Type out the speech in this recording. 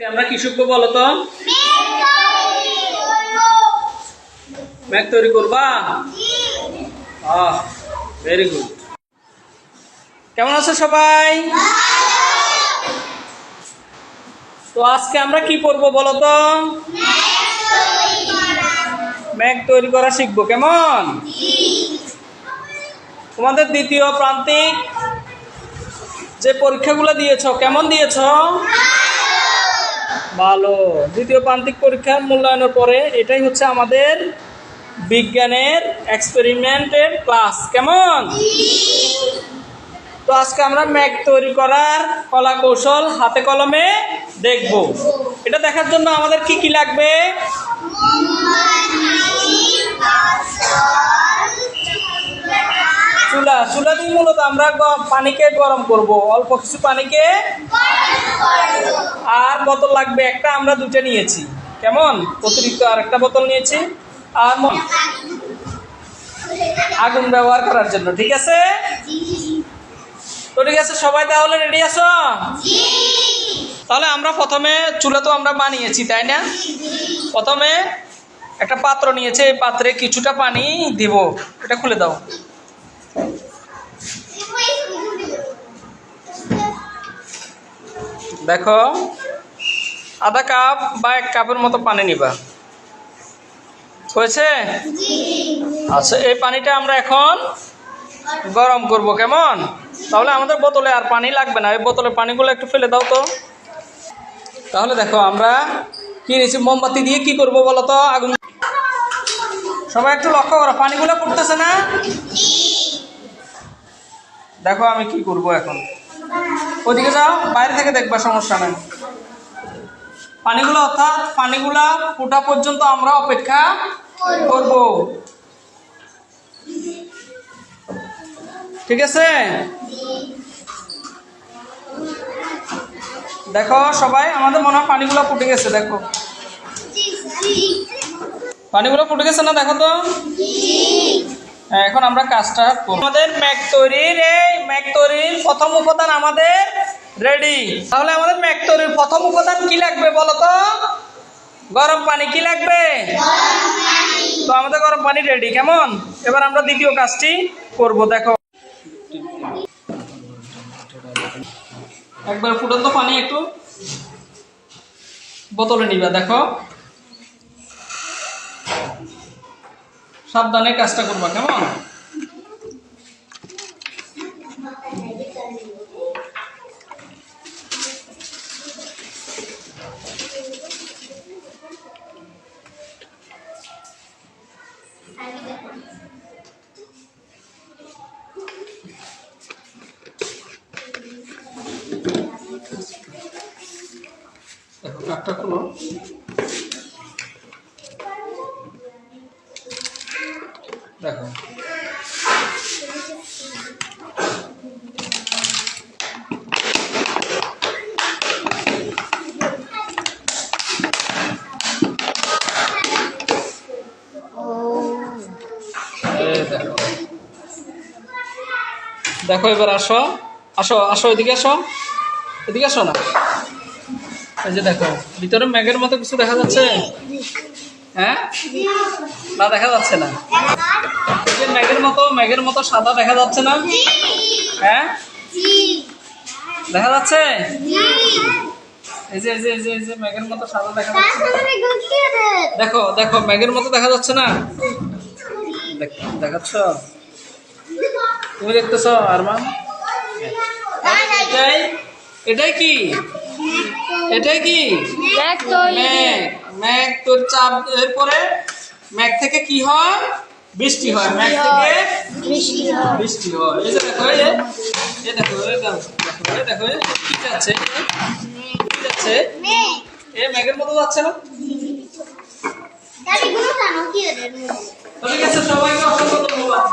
আমরা কি শিখব বলো তো? ম্যাগ তৈরি করবা? আহ ভেরি গুড কেমন আছো সবাই? তো আজকে আমরা কি করব বলো তো? ম্যাগ তৈরি করা শিখব, কেমন? তোমাদের দ্বিতীয় প্রান্তিক যে পরীক্ষাগুলো দিয়েছ, কেমন দিয়েছ? ভালো। দ্বিতীয় প্রান্তিক পরীক্ষার মূল্যায়নের পরে এটাই হচ্ছে আমাদের বিজ্ঞানের এক্সপেরিমেন্টের ক্লাস কেমন? তো আজকে আমরা ম্যাগ তৈরি করার কলা কৌশল হাতে কলমে দেখব। এটা দেখার জন্য আমাদের কি কি লাগবে? চুলা। চুলা দিয়ে মূলত আমরা পানিকে গরম করব। অল্প কিছু পানিকে আর বোতল লাগবে একটা, আমরা দুটো নিয়েছি। কেমন? অতিরিক্ত আর একটা বোতল নিয়েছি। আর আগুন ব্যবহার করার জন্য, ঠিক আছে? তো ঠিক আছে, সবাই তাহলে রেডি আছো? তাহলে আমরা প্রথমে চুলা তো আমরা বানিয়েছি, তাই না? প্রথমে একটা পাত্র নিয়েছে, এই পাত্রে কিছুটা পানি দিব, এটা খুলে দাও। দেখো, আধা কাপ বা এক কাপের মতো পানি নিবা। হয়েছে? আচ্ছা এই পানিটা আমরা এখন গরম করব, কেমন? তাহলে আমাদের বোতলে আর পানি লাগবে না, এই বোতলে পানিগুলো একটু ফেলে দাও তো। তাহলে দেখো, আমরা কি নিয়েছি, মোমবাতি দিয়ে কি করব বলো তো? আগুন সবাই একটু লক্ষ্য করো, পানিগুলো পড়তেছে না? দেখো আমি কি করব এখন। ওদিকে যাও, বাইরে থেকে দেখবা সমস্যা নেই। পানিগুলো অর্থাৎ পানিগুলা ফোটা পর্যন্ত আমরা অপেক্ষা করব। ঠিক আছে? দেখো সবাই, আমাদের মনে হয় পানিগুলো ফুটে গেছে, দেখো। পানিগুলো ফুটে গেছে না, দেখো তো? এখন আমরা কাজটা। আমাদের ম্যাক তৈরির এই ম্যাক তৈরির প্রথম উপাদান আমাদের রেডি তাহলে আমাদের ম্যাক তৈরির প্রথম উপাদান কি লাগবে বলো তো? গরম পানি কি লাগবে? তো আমাদের গরম পানি রেডি কেমন? এবার আমরা দ্বিতীয় কাজটি করব, দেখো। একবার ফুটন্ত পানি একটু বোতলে নিবা, দেখো। সাবধানে কাজটা করবা কেমন? দেখো কাঠটা দেখো, এবার আসো। আসো আসো, এদিকে আসো। এদিকে আসো না। এই যে দেখো, ভিতরে ম্যাগের মতো কিছু দেখা যাচ্ছে? হ্যাঁ? না, দেখা যাচ্ছে না। এই যে ম্যাগের মতো ম্যাগের মতো সাদা দেখা যাচ্ছে না? হ্যাঁ? দেখা যাচ্ছে? এই যে এই যে এই যে এই যে মতো সাদা দেখা যাচ্ছে। দেখো দেখো, ম্যাগের মতো দেখা যাচ্ছে না? দেখ- দেখাচ্ছ? তুমি দেখতেছ আরমান? এটাই এটাই কি? এটাই কি? ম্যাগ তোর। চাপ এরপরে ম্যাগ থেকে কি হয়? বৃষ্টি হয়। ম্যাগ থেকে বৃষ্টি হয়। এই যে দেখো এই যে এই দেখো এই দেখো এই দেখো কি যাচ্ছে? কি যাচ্ছে? এ ম্যাগের মতো যাচ্ছে না? ঠিক আছে সবাইকে অসংখ্য ধন্যবাদ।